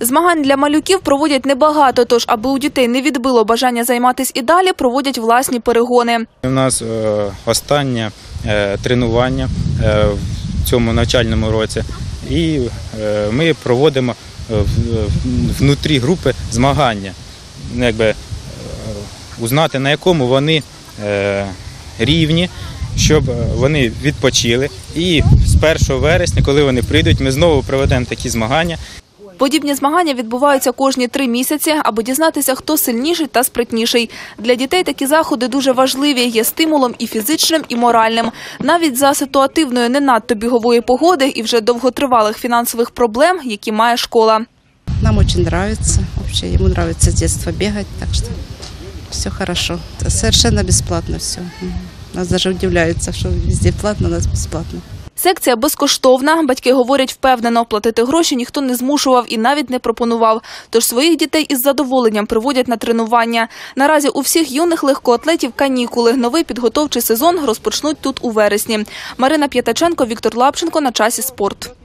Змагань для малюків проводять небагато, тож аби у дітей не відбило бажання займатися і далі, проводять власні перегони. У нас е, останнє е, тренування е, в цьому навчальному році, і ми проводимо внутрі групи змагання, Ну, якби узнати на якому вони рівні, щоб вони відпочили. І з 1 вересня, коли вони прийдуть, ми знову проведемо такі змагання. Подібні змагання відбуваються кожні три місяці, аби дізнатися, хто сильніший та спритніший. Для дітей такі заходи дуже важливі, є стимулом і фізичним, і моральним. Навіть за ситуативної не надто бігової погоди і вже довготривалих фінансових проблем, які має школа. Нам очень нравится. Вообще ему нравится с детства бегать, так что все хорошо. Это совершенно бесплатно все. Нас даже удивляются, что везде платно, у нас бесплатно. Секція безкоштовна. Батьки говорять впевнено, платити гроші ніхто не змушував і навіть не пропонував. Тож своїх дітей із задоволенням приводять на тренування. Наразі у всіх юних легкоатлетів канікули. Новий підготовчий сезон розпочнуть тут у вересні. Марина П'ятаченко, Віктор Лапченко на часі спорт.